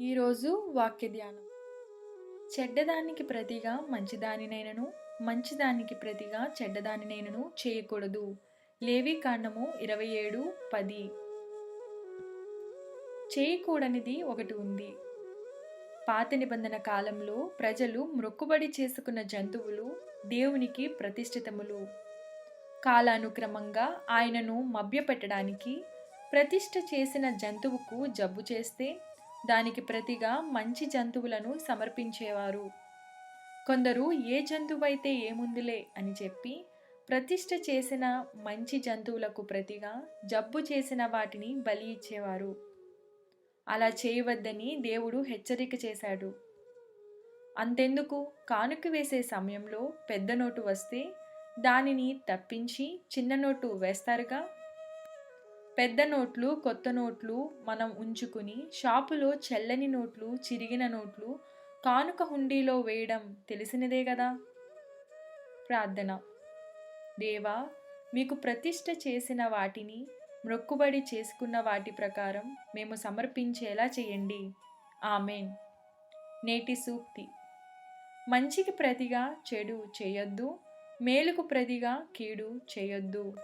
ఈరోజు వాక్య ధ్యానం. చెడ్డదానికి ప్రతిగా మంచిదానినైనను మంచిదానికి ప్రతిగా చెడ్డదానినైనను చేయకూడదు. లేవి కాండము ఇరవై ఏడు పది. చేయకూడనిది ఒకటి ఉంది. పాత నిబంధన కాలంలో ప్రజలు మొక్కుబడి చేసుకున్న జంతువులు దేవునికి ప్రతిష్ఠితములు. కాలానుక్రమంగా ఆయనను మభ్యపెట్టడానికి ప్రతిష్ఠ చేసిన జంతువుకు జబ్బు చేస్తే దానికి ప్రతిగా మంచి జంతువులను సమర్పించేవారు. కొందరు ఏ జంతువైతే ఏముందిలే అని చెప్పి ప్రతిష్ట చేసిన మంచి జంతువులకు ప్రతిగా జబ్బు చేసిన వాటిని బలి ఇచ్చేవారు. అలా చేయవద్దని దేవుడు హెచ్చరిక చేశాడు. అంతెందుకు? కానుక వేసే సమయంలో పెద్ద నోటు వస్తే దానిని తప్పించి చిన్న నోటు వేస్తారుగా? పెద్ద నోట్లు కొత్త నోట్లు మనం ఉంచుకుని షాపులో చెల్లని నోట్లు చిరిగిన నోట్లు కానుక హుండీలో వేయడం తెలిసినదే కదా? ప్రార్థన. దేవా మీకు ప్రతిష్ట చేసిన వాటిని మ్రొక్కుబడి చేసుకున్న వాటి ప్రకారం మేము సమర్పించేలా చేయండి. ఆమెన్. నేటి సూక్తి. మంచికి ప్రతిగా చెడు చేయొద్దు మేలుకు ప్రతిగా కీడు చేయొద్దు.